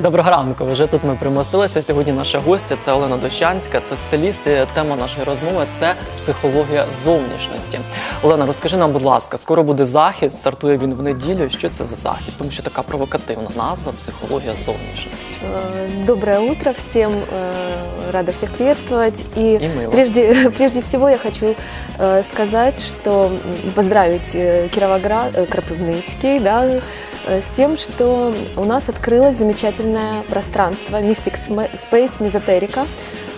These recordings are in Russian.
Доброго ранку. Вже тут ми примостилися. Сьогодні наша гостя це Олена Дощанська, це стиліст. І Тема нашої розмови це психологія зовнішності. Олена, розкажи нам, будь ласка, скоро буде захід. Стартує він в неділю. Що це за захід? Тому що така провокативна назва психологія зовнішності. Э, Доброе утро всем, э, рада всех приветствовать. И, И мы вас. прежде, прежде всего я хочу э, сказать, что м, поздравить э, Кировоград, э, Кропивницкий, да, э, с тем, что у нас открылось замечательное пространство Mystic Space Мезотерика.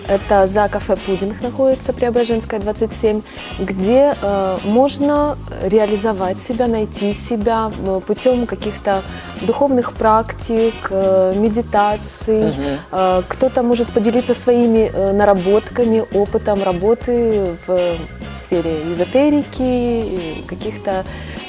Это за кафе «Пудинг» находится, Преображенская, 27, где э, можно реализовать себя, найти себя э, путем каких-то духовных практик, э, медитаций. Мгм. Э, Кто-то может поделиться своими э, наработками, опытом работы в сфере эзотерики, каких-то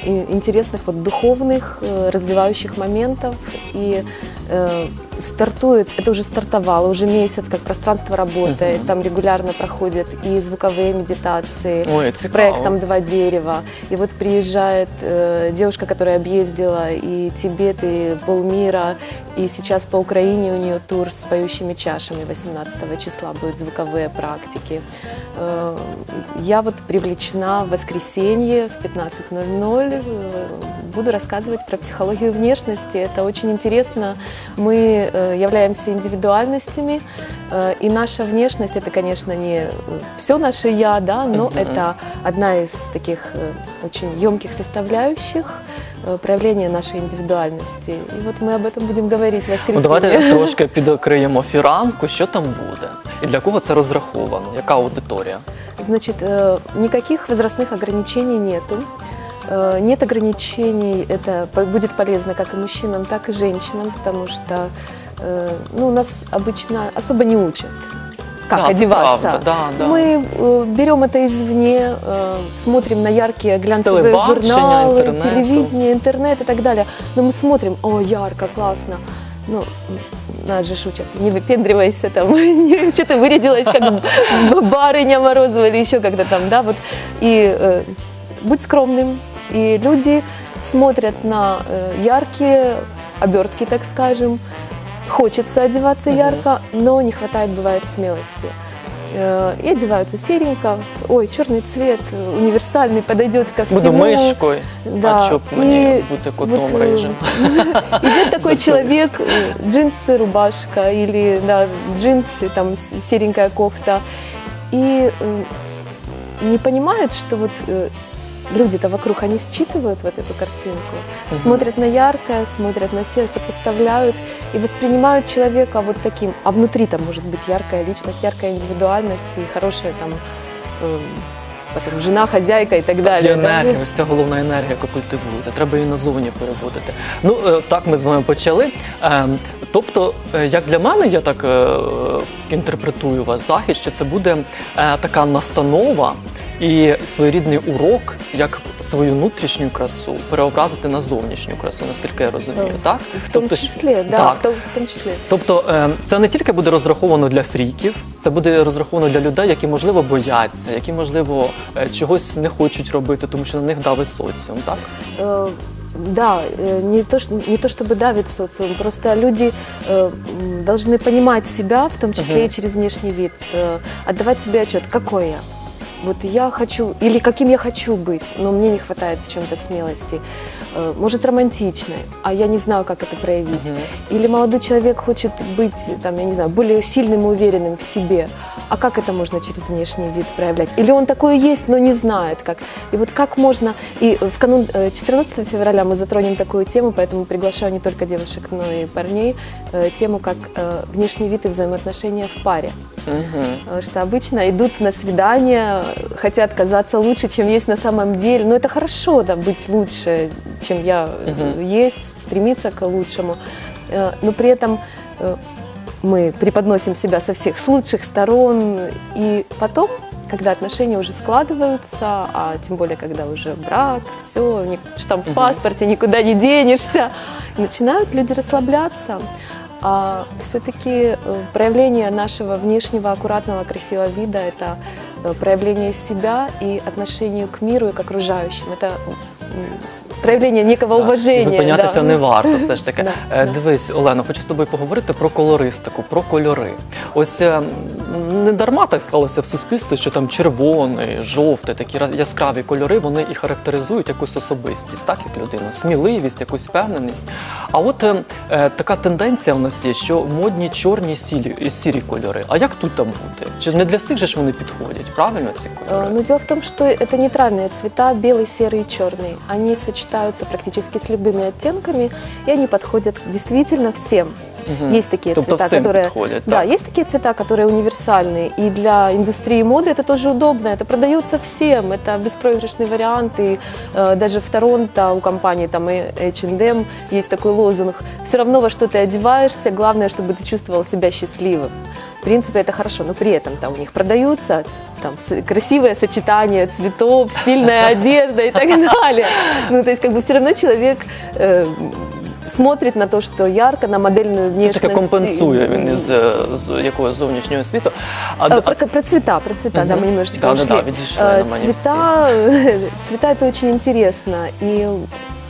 интересных вот духовных э, развивающих моментов. И э, стартует, это уже стартовало, уже месяц, как пространство работает, Мгм. там регулярно проходят и звуковые медитации Ой, с проектом «Два дерева». И вот приезжает э, девушка, которая объездила и Тибет, и полмира, и сейчас по Украине у нее тур с поющими чашами 18 числа будут звуковые практики. Э, я вот привлечена в воскресенье в 15.00, э, буду рассказывать про психологию внешности. Это очень интересно. Мы э, являемся индивидуальностями, э, и наша внешность это, конечно, не все наше я, да, но Мгм. это одна из таких э, очень емких составляющих э, проявления нашей индивидуальности. И вот мы об этом будем говорить в Ну, воскресенье. давайте трошки підокриємо фіранку. Що там буде? І для кого це розраховано? Яка аудиторія? Значит, э, никаких возрастных ограничений нету. Э, Нет ограничений, это будет полезно как и мужчинам, так и женщинам, потому что э, ну, у нас обычно особо не учат, как Да, одеваться. правда, да, да. Мы э, берем это извне, смотрим на яркие глянцевые журналы, інтернету. телевидение, интернет и так далее. Но мы смотрим, о, ярко, классно. Ну, нас же шутят, не выпендривайся там, что ты вырядилась как барыня Морозова или еще когда там, да, вот. И будь скромным. И люди смотрят на э, яркие обертки, так скажем. Хочется одеваться Мгм. ярко, но не хватает, бывает, смелости. Э, И одеваются серенько. Ой, черный цвет универсальный, подойдет ко всему. Буду мишкою, Да. а мені І бути котом вот, э. Идет такой человек, джинсы, рубашка или да, джинсы, там серенькая кофта, и не понимает, что вот люди-то вокруг, они считывают вот эту картинку, Мгм. смотрят на яркое, смотрят на серое, сопоставляют и воспринимают человека вот таким. А внутри там может быть яркая личность, яркая индивидуальность и хорошая там э, потом жена, хозяйка и так Є далее. да. енергія, ось ця головна енергія, яка культивується. Треба її назовні переводити. Ну е, так ми з вами почали. Ем, Тобто, е, як для мене, я так е, інтерпретую вас захід, що це буде е, така настанова і своєрідний урок, як свою внутрішню красу переобразити на зовнішню красу, наскільки я розумію, Е, так? В том Тобто, що- числе, да, так. в том, в том числе. Тобто е, це не тільки буде розраховано для фріків, це буде розраховано для людей, які можливо бояться, які можливо е, чогось не хочуть робити, тому що на них давить соціум, так? Э, Да, э, не то, что, не то чтобы давит социум, просто люди э, м, должны понимать себя, в том числе Мгм. и через внешний вид, э, отдавать себе отчет, какой я. Вот я хочу, или каким я хочу быть, но мне не хватает в чем-то смелости. Э, Может, романтичной, а я не знаю, как это проявить. Мгм. Или молодой человек хочет быть, там, я не знаю, более сильным и уверенным в себе. А как это можно через внешний вид проявлять? Или он такой есть, но не знает как. И вот как можно... И в канун э, 14 февраля мы затронем такую тему, поэтому приглашаю не только девушек, но и парней, э, тему как э, внешний вид и взаимоотношения в паре. Мгм. Потому что обычно идут на свидание, хотят казаться лучше, чем есть на самом деле. Но это хорошо, да, быть лучше, чем я Мгм. есть, стремиться к лучшему. Э, Но при этом э, мы преподносим себя со всех с лучших сторон. И потом, когда отношения уже складываются, а тем более, когда уже брак, все, штамп в паспорте, никуда не денешься, начинают люди расслабляться. А все-таки проявление нашего внешнего аккуратного красивого вида – это проявление себя и отношению к миру и к окружающим. Это проявление некого Да, і уважения. Зупинятися да. не варто, все ж таки. Е. Дивись, Олено, хочу з тобою поговорити про колористику, про кольори. Ось е, не дарма так склалося в суспільстві, що там червоний, жовтий, такі ра- яскраві кольори, вони і характеризують якусь особистість, так як людину, сміливість, якусь впевненість. А от е, е, така тенденція у нас є, що модні чорні сірі, і сірі кольори. А як тут там бути? Чи не для всіх же ж вони підходять? Правильно ці Э, кольори? Но дело в том, что это нейтральные цвета, белый, серый и черный. Они сочетаются практически с любыми оттенками, и они подходят действительно всем. Мгм. Есть такие Тобто цвета, всім которые... підходять, Да, так? есть такие цвета, которые универсальные, и для индустрии моды это тоже удобно, это продается всем, это беспроигрышный вариант, и э, даже в Торонто у компании там H&M есть такой лозунг, все равно во что ты одеваешься, главное, чтобы ты чувствовал себя счастливым. В принципе, это хорошо, но при этом там у них продаются там красивое сочетание цветов, стильная одежда и так далее. Ну, то есть, как бы все равно человек э, смотрит на то, что ярко, на модельную Все ж внешность. таки компенсує він із е, з якогось зовнішнього світу. А, Э, а- Про, про цвета, про цвета, да, Мгм. мы немножечко Да-да-да, ушли. відійшли Э, на манівці. Цвета, цвета это очень интересно. И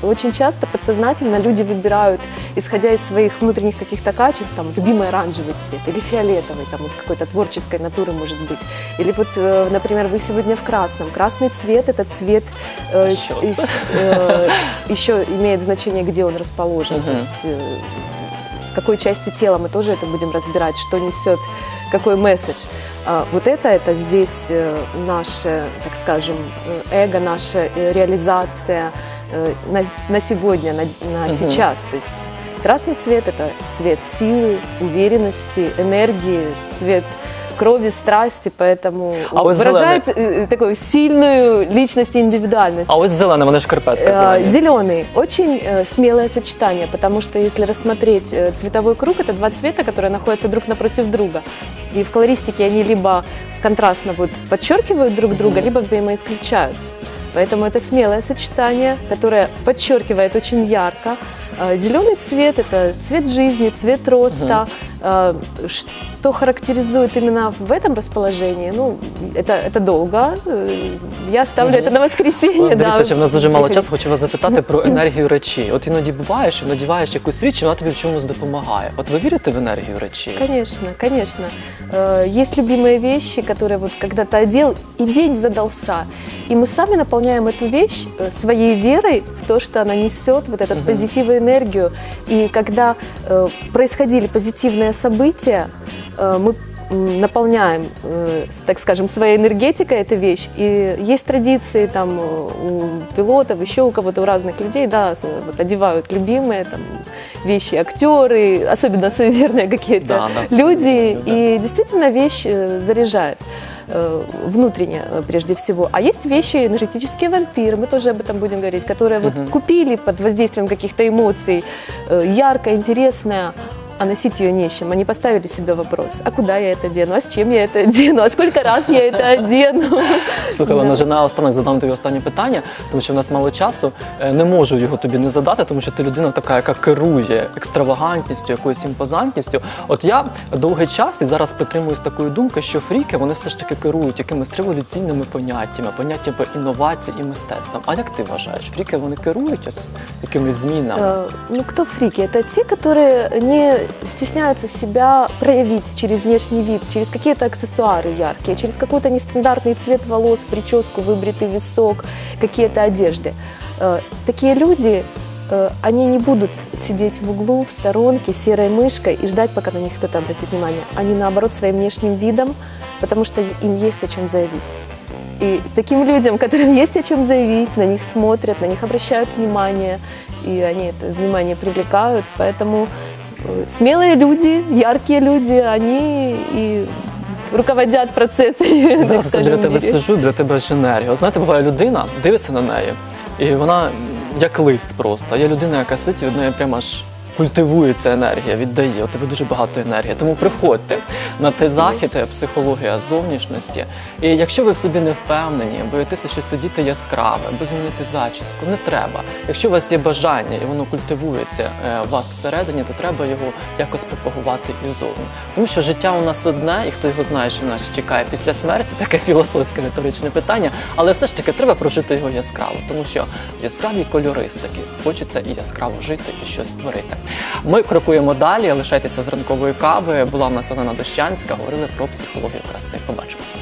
Очень часто подсознательно люди выбирают, исходя из своих внутренних каких-то качеств, там, любимый оранжевый цвет или фиолетовый, там, вот какой-то творческой натуры может быть. Или вот, э, например, вы сегодня в красном. Красный цвет – это цвет э, с- из, э, еще имеет значение, где он расположен. То Мгм. есть э, в какой части тела мы тоже это будем разбирать, что несет, какой месседж. А, Вот это, это здесь э, наше, так скажем, э, эго, наша реализация на, на сегодня, на, на Мгм. сейчас. То есть красный цвет – это цвет силы, уверенности, энергии, цвет крови, страсти, поэтому А вот выражает э, такую сильную личность и индивидуальность. а ось зелене, вони шкарпетки зелені. Зеленый очень э, смелое сочетание, потому что если рассмотреть э, цветовой круг, это два цвета, которые находятся друг напротив друга. И в колористике они либо контрастно вот подчеркивают друг друга, либо взаимоисключают. Поэтому это смелое сочетание, которое подчеркивает очень ярко. Зеленый цвет – это цвет жизни, цвет роста. Э, Что характеризует именно в этом расположении? Ну, это, это долго. Э, Я ставлю Мгм. это на воскресенье. От, Дивіться, да. що в нас дуже мало Приходите. часу, хочу вас запитати про енергію речей. От іноді буває, що надіваєш якусь річ, і вона тобі в чомусь допомагає. От ви вірите в енергію речей? Конечно, конечно. Э, Есть любимые вещи, которые вот когда-то одел, и день задался. И мы сами наполняем эту вещь э, своей верой в то, что она несет вот этот Мгм. позитив и энергию. И когда э, происходили позитивные события, э, мы наполняем, э, так скажем, своей энергетикой эту вещь. И есть традиции там э, у пилотов, еще у кого-то, у разных людей, да, вот, одевают любимые там вещи актеры, особенно суеверные какие-то Да, да, люди. да. И действительно вещь э, заряжает внутренне э, прежде всего. А есть вещи, энергетические вампиры, мы тоже об этом будем говорить, которые вот Мгм. купили под воздействием каких-то эмоций, э, яркое, интересное, а носить ее нечем. Они поставили себе вопрос, а куда я это дену, а с чем я это одену, а сколько раз я это одену. Слухай, Да. Лена, вже наостанок задам тобі останнє питання, тому що в нас мало часу. Е, Не можу його тобі не задати, тому що ти людина така, яка керує екстравагантністю, якоюсь імпозантністю. От я довгий час і зараз притримуюсь такої думки, що фріки вони все ж таки керують якимись революційними поняттями, поняттями інновацій і мистецтвом. А як ти вважаєш? Фріки вони керують ось якимись змінами? Э, Ну, кто фрики? Это те, которые не стесняются себя проявить через внешний вид, через какие-то аксессуары яркие, через какой-то нестандартный цвет волос, прическу, выбритый висок, какие-то одежды. Э, Такие люди, э, они не будут сидеть в углу, в сторонке, серой мышкой и ждать, пока на них кто-то обратит внимание. Они, наоборот, своим внешним видом, потому что им есть о чем заявить. И таким людям, которым есть о чем заявить, на них смотрят, на них обращают внимание, и они это внимание привлекают. Поэтому смелые люди, яркие люди, они и руководять процеси. Зараз я біля тебе сижу, біля тебе ж енергія. Знаєте, буває людина, дивиться на неї, і вона як лист просто. Я є людина, яка сидить, і від неї прямо аж культивується енергія, віддає. У тебе дуже багато енергії. Тому приходьте на цей захід е, психологія зовнішності. І якщо ви в собі не впевнені, боїтеся, що сидіти яскраве, або змінити зачіску, не треба. Якщо у вас є бажання і воно культивується е, у вас всередині, то треба його якось пропагувати і зовні. Тому що життя у нас одне, і хто його знає, що нас чекає після смерті, таке філософське риторичне питання. Але все ж таки треба прожити його яскраво, тому що яскраві кольористики хочеться і яскраво жити, і щось створити. Ми крокуємо далі. Лишайтеся з ранкової кави. Була в нас Олена Дощанська. Говорили про психологію краси. Побачимось.